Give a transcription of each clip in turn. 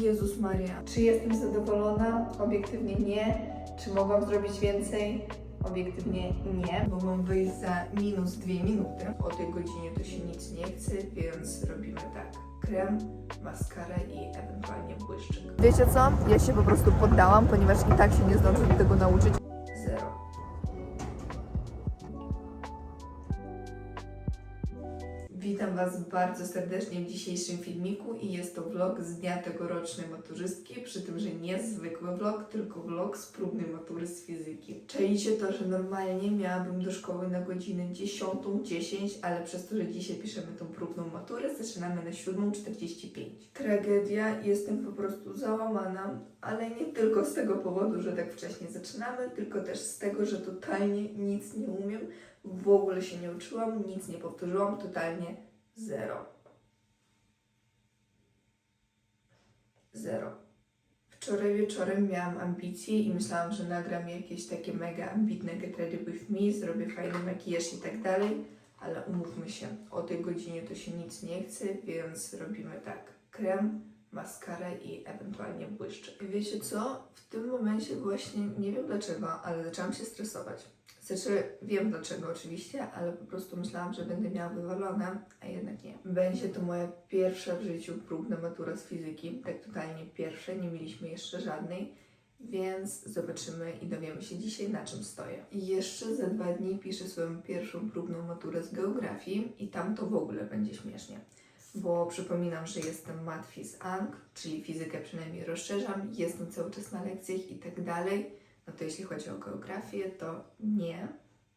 Jezus Maria, czy jestem zadowolona? Obiektywnie nie. Czy mogłam zrobić więcej? Obiektywnie nie, bo mam wyjść za minus dwie minuty. O tej godzinie to się nic nie chce, więc robimy tak. Krem, maskarę i ewentualnie błyszczyk. Wiecie co? Ja się po prostu poddałam, ponieważ i tak się nie zdążę do tego nauczyć. Zero. Witam Was bardzo serdecznie w dzisiejszym filmiku i jest to vlog z dnia tegorocznej maturzystki, przy tym, że nie zwykły vlog, tylko vlog z próbnej matury z fizyki. Czajcie to, że normalnie miałabym do szkoły na godzinę 10.10, ale przez to, że dzisiaj piszemy tą próbną maturę, zaczynamy na 7.45. Tragedia, jestem po prostu załamana, ale nie tylko z tego powodu, że tak wcześnie zaczynamy, tylko też z tego, że totalnie nic nie umiem, w ogóle się nie uczyłam, nic nie powtórzyłam, totalnie zero. Zero. Wczoraj wieczorem miałam ambicje i myślałam, że nagram jakieś takie mega ambitne Get Ready With Me, zrobię fajny makijaż i tak dalej, ale umówmy się, o tej godzinie to się nic nie chce, więc robimy tak. Krem, maskarę i ewentualnie błyszczyk. Wiecie co? W tym momencie właśnie, nie wiem dlaczego, ale zaczęłam się stresować. Znaczy, wiem dlaczego oczywiście, ale po prostu myślałam, że będę miała wywalone, a jednak nie. Będzie to moja pierwsza w życiu próbna matura z fizyki, tak totalnie pierwsza, nie mieliśmy jeszcze żadnej, więc zobaczymy i dowiemy się dzisiaj na czym stoję. I jeszcze za dwa dni piszę swoją pierwszą próbną maturę z geografii i tam to w ogóle będzie śmiesznie. Bo przypominam, że jestem matfis ang, czyli fizykę przynajmniej rozszerzam, jestem cały czas na lekcjach i tak dalej no to jeśli chodzi o geografię, to nie,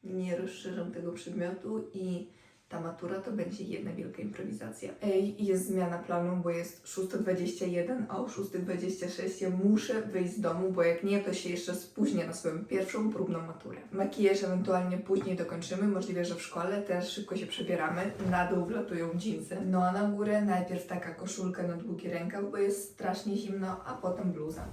nie rozszerzam tego przedmiotu i ta matura to będzie jedna wielka improwizacja. Ej, jest zmiana planu, bo jest 6.21, a o 6.26 ja muszę wyjść z domu, bo jak nie, to się jeszcze spóźnię na swoją pierwszą próbną maturę. Makijaż ewentualnie później dokończymy, możliwe, że w szkole też szybko się przebieramy, na dół wlatują dżinsy. No a na górę najpierw taka koszulka na długi rękaw, bo jest strasznie zimno, a potem bluza.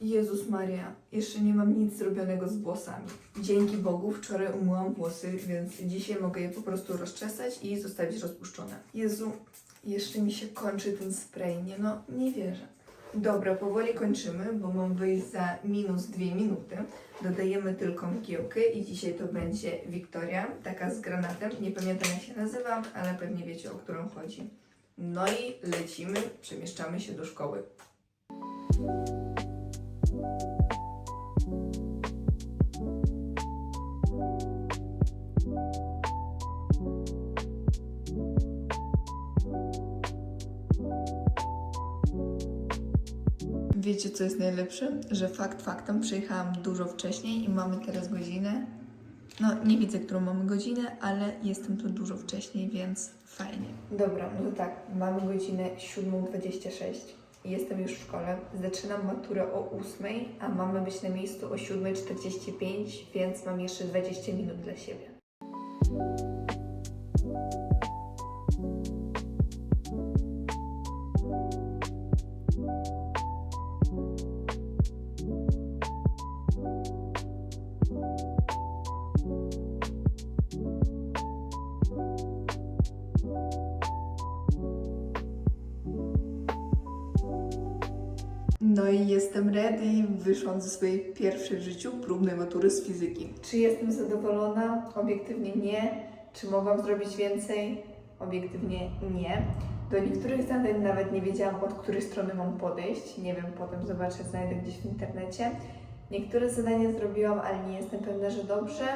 Jezus Maria, jeszcze nie mam nic zrobionego z włosami. Dzięki Bogu wczoraj umyłam włosy, więc dzisiaj mogę je po prostu rozczesać i zostawić rozpuszczone. Jezu, jeszcze mi się kończy ten spray, nie no, nie wierzę. Dobra, powoli kończymy, bo mam wyjść za minus dwie minuty. Dodajemy tylko mgiełkę i dzisiaj to będzie Wiktoria, taka z granatem. Nie pamiętam jak się nazywa, ale pewnie wiecie o którą chodzi. No i lecimy, przemieszczamy się do szkoły. Wiecie, co jest najlepsze? Że fakt faktem przyjechałam dużo wcześniej i mamy teraz godzinę. No, nie widzę, którą mamy godzinę, ale jestem tu dużo wcześniej, więc fajnie. Dobra, no to tak, mamy godzinę 7.26. Jestem już w szkole. Zaczynam maturę o 8, a mamy być na miejscu o 7.45, więc mam jeszcze 20 minut dla siebie. No i jestem ready, wyszłam ze swojej pierwszej w życiu próbnej matury z fizyki. Czy jestem zadowolona? Obiektywnie nie. Czy mogłam zrobić więcej? Obiektywnie nie. Do niektórych zadań nawet nie wiedziałam, od której strony mam podejść. Nie wiem, potem zobaczę, znajdę gdzieś w internecie. Niektóre zadania zrobiłam, ale nie jestem pewna, że dobrze.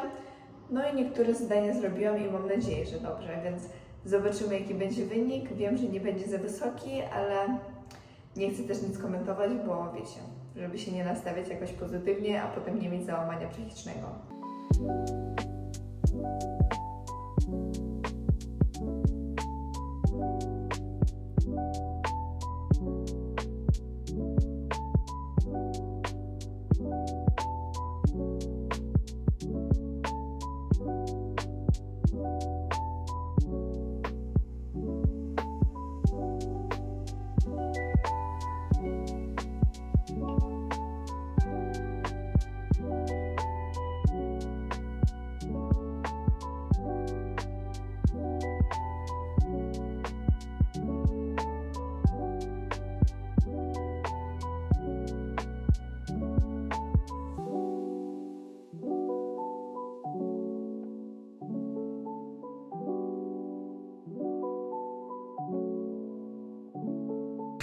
No i niektóre zadania zrobiłam i mam nadzieję, że dobrze, więc zobaczymy, jaki będzie wynik. Wiem, że nie będzie za wysoki, ale nie chcę też nic komentować, bo wiecie, żeby się nie nastawiać jakoś pozytywnie, a potem nie mieć załamania psychicznego.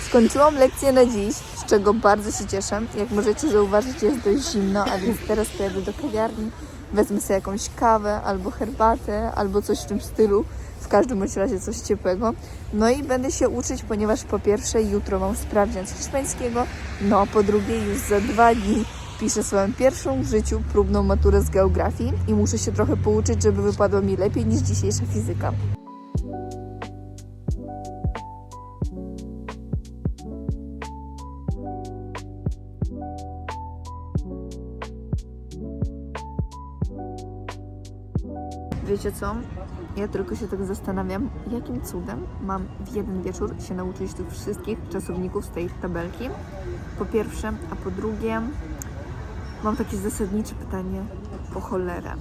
Skończyłam lekcję na dziś, z czego bardzo się cieszę. Jak możecie zauważyć, jest dość zimno, a więc teraz pojadę do kawiarni, wezmę sobie jakąś kawę albo herbatę, albo coś w tym stylu. W każdym razie coś ciepłego. No i będę się uczyć, ponieważ po pierwsze jutro mam sprawdzian z hiszpańskiego, no a po drugie już za dwa dni piszę swoją pierwszą w życiu próbną maturę z geografii i muszę się trochę pouczyć, żeby wypadła mi lepiej niż dzisiejsza fizyka. Wiecie co? Ja tylko się tak zastanawiam, jakim cudem mam w jeden wieczór się nauczyć tych wszystkich czasowników z tej tabelki. Po pierwsze, a po drugie, mam takie zasadnicze pytanie po cholerę.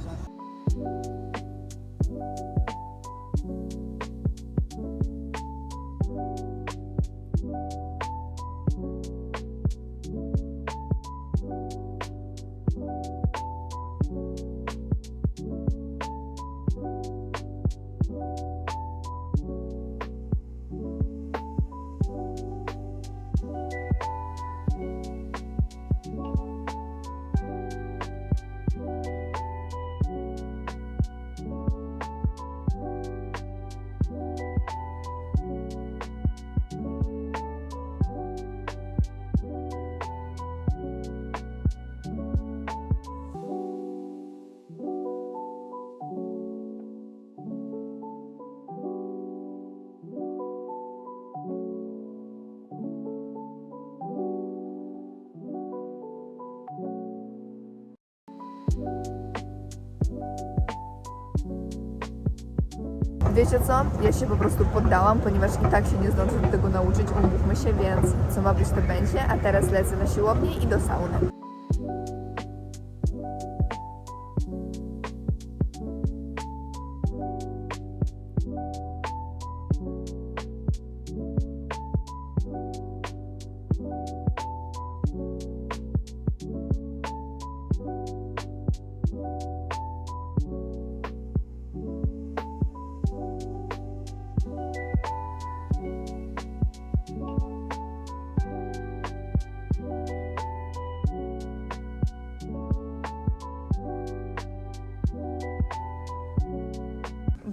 Wiecie co? Ja się po prostu poddałam, ponieważ i tak się nie zdążę do tego nauczyć, umówmy się, więc co ma być to będzie, a teraz lecę na siłownię i do sauny.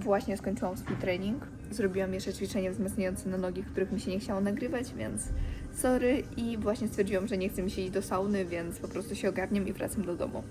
Właśnie skończyłam swój trening. Zrobiłam jeszcze ćwiczenie wzmacniające na nogi, których mi się nie chciało nagrywać, więc sorry. I właśnie stwierdziłam, że nie chce mi się iść do sauny, więc po prostu się ogarniam i wracam do domu.